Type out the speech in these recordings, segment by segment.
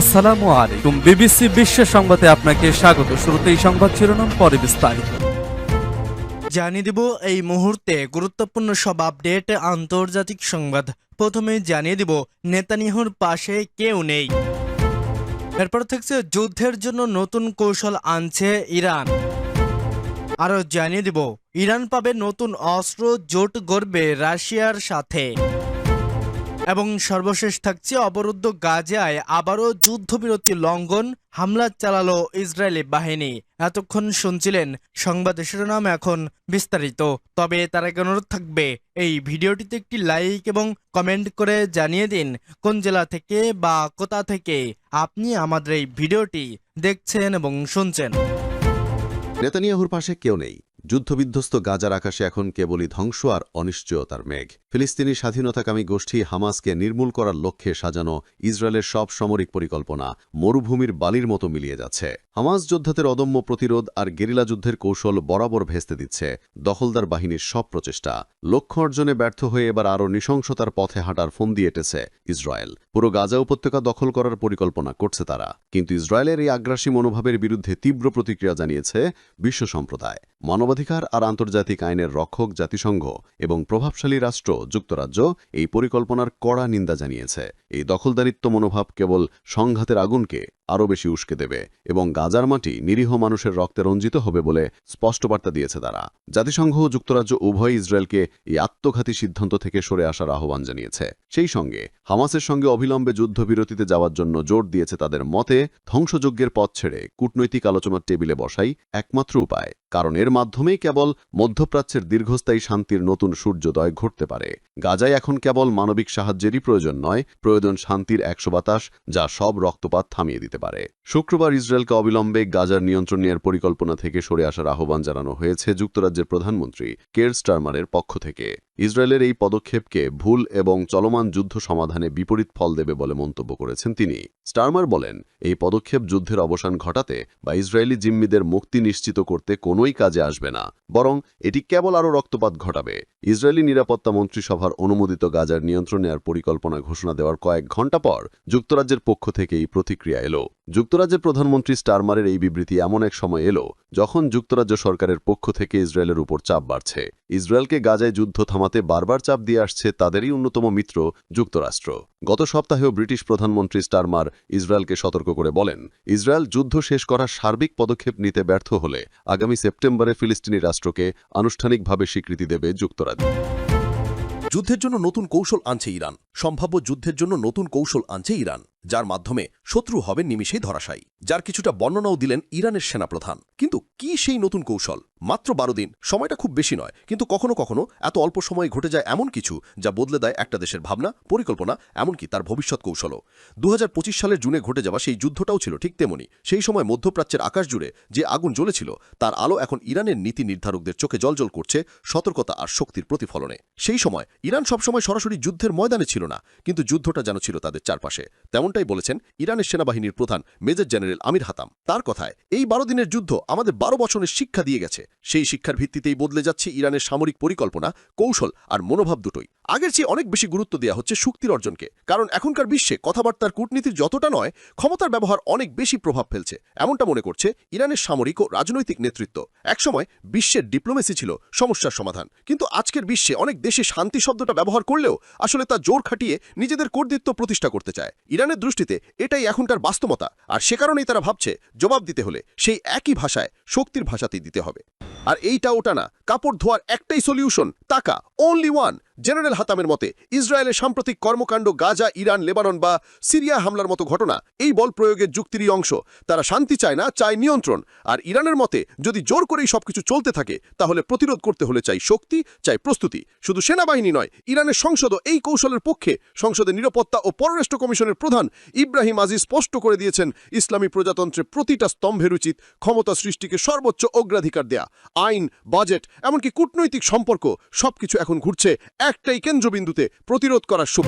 আসসালামু আলাইকুম। বিবিসি বিশ্ব সংবাদে আপনাকে স্বাগত। শুরুতে এই সংবাদ শিরোনাম, পরে বিস্তারিত। জানিয়ে দিব এই মুহূর্তে গুরুত্বপূর্ণ সব আপডেট, আন্তর্জাতিক সংবাদ। প্রথমে জানিয়ে দিব, নেতানিয়াহুর পাশে কেউ নেই। এরপর থাকছে যুদ্ধের জন্য নতুন কৌশল আনছে ইরান। আরও জানিয়ে দিব, ইরান পাবে নতুন অস্ত্র, জোট গড়বে রাশিয়ার সাথে। এবং সর্বশেষ থাকছে অবরুদ্ধ গাজায় আবারও যুদ্ধবিরতি লঙ্ঘন, হামলা চালালো ইসরায়েলি বাহিনী। এতক্ষণ শুনছিলেন সংবাদ শিরোনাম এখন বিস্তারিত। তবে তার আগে অনুরোধ থাকবে, এই ভিডিওটিতে একটি লাইক এবং কমেন্ট করে জানিয়ে দিন কোন জেলা থেকে বা কোথা থেকে আপনি আমাদের এই ভিডিওটি দেখছেন এবং শুনছেন। নেতানিয়াহুর পাশে কেউ নেই। যুদ্ধবিধ্বস্ত গাজার আকাশে এখন কেবলই ধ্বংস আর অনিশ্চয়তার মেঘ। ফিলিস্তিনি স্বাধীনতাকামী গোষ্ঠী হামাসকে নির্মূল করার লক্ষ্যে সাজানো ইসরায়েলের সব সামরিক পরিকল্পনা মরুভূমির বালির মতো মিলিয়ে যাচ্ছে। হামাস যোদ্ধাদের অদম্য প্রতিরোধ আর গেরিলা যুদ্ধের কৌশল বরাবর ভেস্তে দিচ্ছে দখলদার বাহিনীর সব প্রচেষ্টা। লক্ষ্য অর্জনে ব্যর্থ হয়ে এবার আরও নৃশংসতার পথে হাঁটার ফন্দি এঁটেছে ইসরায়েল। পুরো গাজা উপত্যকা দখল করার পরিকল্পনা করছে তারা। কিন্তু ইসরায়েলের এই আগ্রাসী মনোভাবের বিরুদ্ধে তীব্র প্রতিক্রিয়া জানিয়েছে বিশ্ব সম্প্রদায়। মানবাধিকার আর আন্তর্জাতিক আইনের রক্ষক জাতিসংঘ এবং প্রভাবশালী রাষ্ট্র যুক্তরাজ্য এই পরিকল্পনার কড়া নিন্দা জানিয়েছে। এই দখলদারিত্ব মনোভাব কেবল সংঘাতের আগুনকে আরও বেশি উস্কে দেবে এবং গাজার মাটি নিরীহ মানুষের রক্তে রঞ্জিত হবে বলে স্পষ্ট বার্তা দিয়েছে তারা। জাতিসংঘ ও যুক্তরাজ্য উভয় ইসরায়েলকে এই আত্মঘাতী সিদ্ধান্ত থেকে সরে আসার আহ্বান জানিয়েছে। সেই সঙ্গে হামাসের সঙ্গে অবিলম্বে যুদ্ধবিরতিতে যাওয়ার জন্য জোর দিয়েছে তাদের মতে, ধ্বংসযজ্ঞের পথ ছেড়ে কূটনৈতিক আলোচনার টেবিলে বসাই একমাত্র উপায়, কারণ এর মাধ্যমেই কেবল মধ্যপ্রাচ্যের দীর্ঘস্থায়ী শান্তির নতুন সূর্যোদয় ঘটতে পারে। গাজায় এখন কেবল মানবিক সাহায্যেরই প্রয়োজন নয়, প্রয়োজন শান্তির একশো বাতাস যা সব রক্তপাত থামিয়ে দিতে পারে। শুক্রবার ইসরায়েলকে অবিলম্বে গাজার নিয়ন্ত্রণ নেওয়ার পরিকল্পনা থেকে সরে আসার আহ্বান জানানো হয়েছে যুক্তরাজ্যের প্রধানমন্ত্রী কের স্টারমারের পক্ষ থেকে। ইসরায়েলের এই পদক্ষেপকে ভুল এবং চলমান যুদ্ধ সমাধানে বিপরীত ফল দেবে বলে মন্তব্য করেছেন তিনি। স্টারমার বলেন, এই পদক্ষেপ যুদ্ধের অবসান ঘটাতে বা ইসরায়েলি জিম্মিদের মুক্তি নিশ্চিত করতে কোনোই কাজে আসবে না, বরং এটি কেবল আরও রক্তপাত ঘটাবে। ইসরায়েলি নিরাপত্তা মন্ত্রিসভার অনুমোদিত গাজার নিয়ন্ত্রণ নেওয়ার পরিকল্পনা ঘোষণা দেওয়ার কয়েক ঘণ্টা পর যুক্তরাজ্যের পক্ষ থেকে এই প্রতিক্রিয়া এলো। যুক্তরাজ্যের প্রধানমন্ত্রী স্টারমারের এই বিবৃতি এমন এক সময় এলো, যখন যুক্তরাজ্য সরকারের পক্ষ থেকে ইসরায়েলের উপর চাপ বাড়ছে। ইসরায়েলকে গাজায় যুদ্ধ থামাতে বারবার চাপ দিয়ে আসছে তাদেরই অন্যতম মিত্র যুক্তরাষ্ট্র। গত সপ্তাহেও ব্রিটিশ প্রধানমন্ত্রী স্টারমার ইসরায়েলকে সতর্ক করে বলেন, ইসরায়েল যুদ্ধ শেষ করার সার্বিক পদক্ষেপ নিতে ব্যর্থ হলে আগামী সেপ্টেম্বরে ফিলিস্তিনি রাষ্ট্রকে আনুষ্ঠানিকভাবে স্বীকৃতি দেবে যুক্তরাজ্য। যুদ্ধের জন্য নতুন কৌশল আনছে ইরান। সম্ভাব্য যুদ্ধের জন্য নতুন কৌশল আনছে ইরান। যার মাধ্যমে শত্রু হবে নিমিষেই ধরাশায়ী। যার কিছুটা বর্ণনাও দিলেন ইরানের সেনাপ্রধান। কিন্তু কি সেই নতুন কৌশল? মাত্র বারো দিন, সময়টা খুব বেশি নয়, কিন্তু কখনো কখনো এত অল্প সময়ে ঘটে যায় এমন কিছু যা বদলে দেয় একটা দেশের ভাবনা, পরিকল্পনা, এমনকি তার ভবিষ্যৎ কৌশলও। দু হাজার পঁচিশ সালের জুনে ঘটে যাওয়া সেই যুদ্ধটাও ছিল ঠিক তেমনি। সেই সময় মধ্যপ্রাচ্যের আকাশ জুড়ে যে আগুন জ্বলেছিল, তার আলো এখন ইরানের নীতি নির্ধারকদের চোখে জলজল করছে সতর্কতা আর শক্তির প্রতিফলনে। সেই সময় ইরান সবসময় সরাসরি যুদ্ধের ময়দানে ছিল না, কিন্তু যুদ্ধটা যেন ছিল তাদের চারপাশে। তেমনটাই বলেছেন ইরানের সেনাবাহিনীর প্রধান মেজর জেনারেল আমির হাতাম। তার কথায়, এই বারো দিনের যুদ্ধ আমাদের বারো বছরের শিক্ষা দিয়ে গেছে। সেই শিক্ষার ভিত্তিতেই বদলে যাচ্ছে ইরানের সামরিক পরিকল্পনা, কৌশল আর মনোভাব দুটোই। আগের চেয়ে অনেক বেশি গুরুত্ব দেওয়া হচ্ছে শক্তির অর্জনকে। কারণ এখনকার বিশ্বে কথাবার্তার কূটনীতির যতটা নয়, ক্ষমতার ব্যবহার অনেক বেশি প্রভাব ফেলছে। এমনটা মনে করছে ইরানের সামরিক ও রাজনৈতিক নেতৃত্ব। একসময় বিশ্বের ডিপ্লোমেসি ছিল সমস্যার সমাধান। কিন্তু আজকের বিশ্বে অনেক দেশে শান্তি শব্দটা ব্যবহার করলেও আসলে তা জোর খাটিয়ে নিজেদের কর্তৃত্ব প্রতিষ্ঠা করতে চায়। ইরানের দৃষ্টিতে এটাই এখনকার বাস্তবতা। আর সে কারণেই তারা ভাবছে, জবাব দিতে হলে সেই একই ভাষায় শক্তির ভাষাতেই দিতে হবে। আর এইটা ওটা না, কাপড় ধোয়ার একটাই সলিউশন টাকা অনলি ওয়ান জেনারেল হাতামের মতে, ইসরায়েলের সাম্প্রতিক কর্মকাণ্ড গাজা, ইরান, লেবানন বা সিরিয়া হামলার মতো ঘটনা এই বল প্রয়োগের যুক্তিরই অংশ। তারা শান্তি চায় না, চায় নিয়ন্ত্রণ। আর ইরানের মতে, যদি জোর করেই সবকিছু চলতে থাকে, তাহলে প্রতিরোধ করতে হলে চাই শক্তি, চাই প্রস্তুতি। শুধু সেনাবাহিনী নয়, ইরানের সংসদও এই কৌশলের পক্ষে সংসদে নিরাপত্তা ও পররাষ্ট্র কমিশনের প্রধান ইব্রাহিম আজিজ স্পষ্ট করে দিয়েছেন, ইসলামী প্রজাতন্ত্রের প্রতিটা স্তম্ভের উচিত ক্ষমতা সৃষ্টিকে সর্বোচ্চ অগ্রাধিকার দেয়া। আইন, বাজেট, এমনকি কূটনৈতিক সম্পর্ক, সবকিছু এখন ঘুরছে একটাই কেন্দ্রবিন্দুতে প্রতিরোধ করার সুখ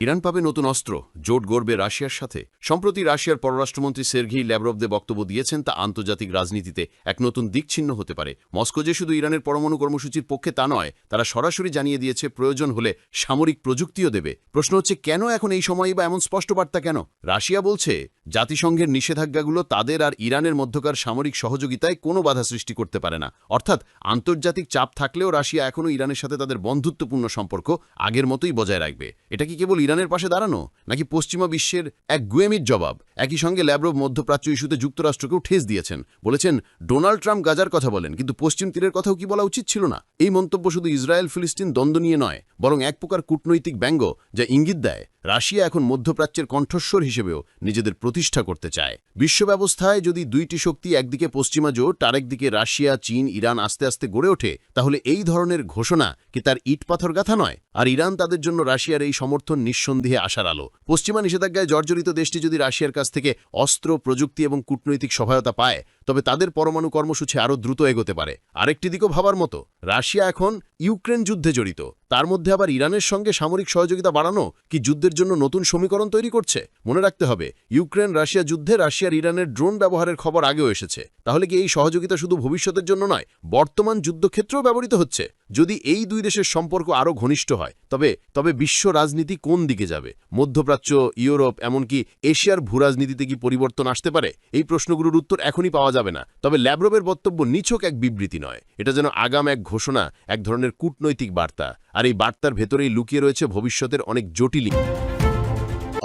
ইরান পাবে নতুন অস্ত্র। জোট গড়বে রাশিয়ার সাথে। সম্প্রতি রাশিয়ার পররাষ্ট্রমন্ত্রী সের্গি ল্যাব্রভদে বক্তব্য দিয়েছেন, তা আন্তর্জাতিক রাজনীতিতে এক নতুন দিকচিহ্ন হতে পারে। মস্কো যে শুধু ইরানের পরমাণু কর্মসূচির পক্ষে তা নয়, তারা সরাসরি জানিয়ে দিয়েছে প্রয়োজন হলে সামরিক প্রযুক্তিও দেবে। প্রশ্ন হচ্ছে, কেন এখন এই সময়ই বা এমন স্পষ্ট বার্তা কেন? রাশিয়া বলছে, জাতিসংঘের নিষেধাজ্ঞাগুলো তাদের আর ইরানের মধ্যকার সামরিক সহযোগিতায় কোনো বাধা সৃষ্টি করতে পারে না। অর্থাৎ, আন্তর্জাতিক চাপ থাকলেও রাশিয়া এখনও ইরানের সাথে তাদের বন্ধুত্বপূর্ণ সম্পর্ক আগের মতোই বজায় রাখবে। এটা কি কেবল ইরানের পাশে দাঁড়ানো, নাকি পশ্চিমা বিশ্বের এক গুয়েমির জবাব? একই সঙ্গে ল্যাব্রোভ মধ্যপ্রাচ্য ইস্যুতে যুক্তরাষ্ট্রকেও ঠেস দিয়েছেন। বলেছেন, ডোনাল্ড ট্রাম্প গাজার কথা বলেন, কিন্তু পশ্চিম তীরের কথাও কি বলা উচিত ছিল না? এই মন্তব্য শুধু ইসরায়েল ফিলিস্তিন দ্বন্দ্ব নিয়ে নয়, বরং এক প্রকার কূটনৈতিক ব্যঙ্গ যা ইঙ্গিত দেয় রাশিয়া এখন মধ্যপ্রাচ্যের কণ্ঠস্বর হিসেবেও নিজেদের প্রতিষ্ঠা করতে চায়। বিশ্ব ব্যবস্থায় যদি দুইটি শক্তি একদিকে পশ্চিমা জোট আরেকদিকে রাশিয়া, চীন, ইরান আস্তে আস্তে গড়ে ওঠে, তাহলে এই ধরনের ঘোষণা কি তার ইট পাথর গাথা নয়? আর ইরান তাদের জন্য রাশিয়ার এই সমর্থন নিঃসন্দেহে আশার আলো। পশ্চিমা নিষেধাজ্ঞায় জর্জরিত দেশটি যদি রাশিয়ার কাছ থেকে অস্ত্র, প্রযুক্তি এবং কূটনৈতিক সহায়তা পায়, তবে তাদের পরমাণু কর্মসূচি আরও দ্রুত এগোতে পারে। আরেকটি দিকও ভাবার মতো রাশিয়া এখন ইউক্রেন যুদ্ধে জড়িত। তার মধ্যে আবার ইরানের সঙ্গে সামরিক সহযোগিতা বাড়ানো কি যুদ্ধের জন্য নতুন সমীকরণ তৈরি করছে? মনে রাখতে হবে, ইউক্রেন রাশিয়া যুদ্ধে রাশিয়ার ইরানের ড্রোন ব্যবহারের খবর আগেও এসেছে। তাহলে কি এই সহযোগিতা শুধু ভবিষ্যতের জন্য নয়, বর্তমান যুদ্ধক্ষেত্রেও ব্যবহৃত হচ্ছে? যদি এই দুই দেশের সম্পর্ক আরও ঘনিষ্ঠ হয়, তবে তবে বিশ্ব রাজনীতি কোন দিকে যাবে? মধ্যপ্রাচ্য, ইউরোপ, এমনকি এশিয়ার ভূরাজনীতিতে কি পরিবর্তন আসতে পারে? এই প্রশ্নগুলোর উত্তর এখনই পাওয়া যাবে না। তবে ল্যাব্রবের বক্তব্য নিছক এক বিবৃতি নয়। এটা যেন আগাম এক ঘোষণা, এক ধরনের কূটনৈতিক বার্তা। আর এই বার্তার ভেতরেই লুকিয়ে রয়েছে ভবিষ্যতের অনেক জটিল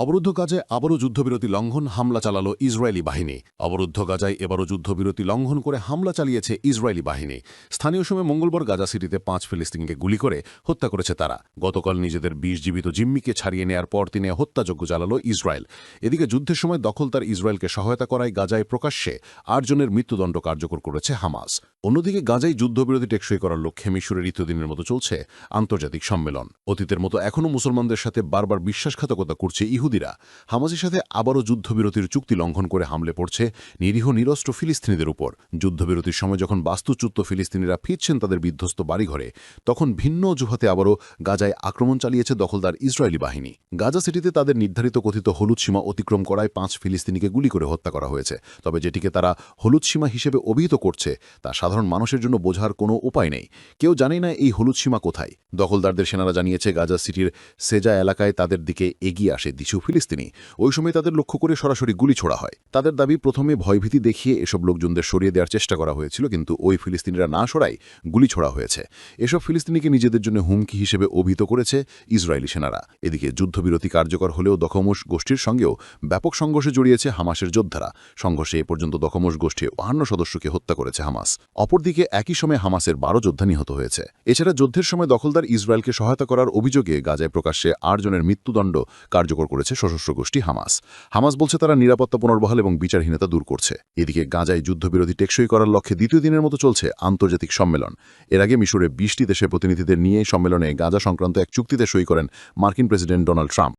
অবরুদ্ধ গাজায় আবারও যুদ্ধবিরতি লঙ্ঘন হামলা চালালো ইসরায়েলি বাহিনী। অবরুদ্ধ গাজায় এবারও যুদ্ধবিরতি লঙ্ঘন করে হামলা চালিয়েছে ইসরায়েলি বাহিনী। স্থানীয় সময় মঙ্গলবার গাজা সিটিতে পাঁচ ফিলিস্তিনকে গুলি করে হত্যা করেছে তারা। গতকাল নিজেদের বিষ জীবিত জিম্মিকে ছাড়িয়ে নেয়ার পর তিনি হত্যাযজ্ঞ চালালো ইসরায়েল। এদিকে যুদ্ধের সময় দখলদার ইসরায়েলকে সহায়তা করায় গাজায় প্রকাশ্যে আটজনের মৃত্যুদণ্ড কার্যকর করেছে হামাস। অন্যদিকে গাজায় যুদ্ধবিরতি টেকসই করার লক্ষ্যে মিশরের ইত্যদিনের মতো চলছে আন্তর্জাতিক সম্মেলন। অতীতের মতো এখনও মুসলমানদের সাথে বারবার বিশ্বাসঘাতকতা করছে ইহুদিরা। হামাজের সাথে আবারও যুদ্ধবিরতির চুক্তি লঙ্ঘন করে হামলে পড়ছে নিরীহ নিরস্ত্র ফিলিস্তিনিদের উপর। যুদ্ধবিরতির সময় যখন বাস্তুচ্যুত ফিলিস্তিনিরা ফিরছেন তাদের বিধ্বস্ত বাড়িঘরে, তখন ভিন্ন অজুহাতে আবারও গাজায় আক্রমণ চালিয়েছে দখলদার ইসরায়েলি বাহিনী। গাজা সিটিতে তাদের নির্ধারিত কথিত হলুদ সীমা অতিক্রম করায় পাঁচ ফিলিস্তিনিকে গুলি করে হত্যা করা হয়েছে। তবে যেটিকে তারা হলুদ সীমা হিসেবে অভিহিত করছে, তা সাধারণ মানুষের জন্য বোঝার কোনো উপায় নেই। কেউ জানে না এই হলুদ সীমা কোথায়। দখলদারদের সেনারা জানিয়েছে, গাজা সিটির সেজা এলাকায় তাদের দিকে এগিয়ে আসে দিছু ফিলিস্তিনি, ওই সময় তাদের লক্ষ্য করে সরাসরি গুলি ছোড়া হয়। তাদের দাবি, প্রথমে ভয়ভীতি দেখিয়ে এসব লোকজনদের সরিয়ে দেওয়ার চেষ্টা করা হয়েছিল, কিন্তু ওই ফিলিস্তিনিরা না সরাই গুলি ছোড়া হয়েছে। এসব ফিলিস্তিনিকে নিজেদের জন্য হুমকি হিসেবে অভিহিত করেছে ইসরায়েলি সেনারা। এদিকে যুদ্ধবিরতি কার্যকর হলেও দখমস গোষ্ঠীর সঙ্গেও ব্যাপক সংঘর্ষে জড়িয়েছে হামাসের যোদ্ধারা। সংঘর্ষে এ পর্যন্ত দখমস গোষ্ঠী বাহান্ন সদস্যকে হত্যা করেছে হামাস। অপরদিকে একই সময়ে হামাসের বারো যোদ্ধা নিহত হয়েছে। এছাড়া যুদ্ধের সময় দখলদার ইসরায়েলকে সহায়তা করার অভিযোগে গাজায় প্রকাশ্যে আটজনের মৃত্যুদণ্ড কার্যকর করেছে সশস্ত্র গোষ্ঠী হামাস। হামাস বলছে তারা নিরাপত্তা পুনর্বহাল এবং বিচারহীনতা দূর করছে। এদিকে গাজায় যুদ্ধবিরোধী টেকসই করার লক্ষ্যে দ্বিতীয় দিনের মতো চলছে আন্তর্জাতিক সম্মেলন। এর আগে মিশরে বিশটি দেশের প্রতিনিধিদের নিয়ে সম্মেলনে গাজা সংক্রান্ত এক চুক্তিতে সই করেন মার্কিন প্রেসিডেন্ট ডোনাল্ড ট্রাম্প।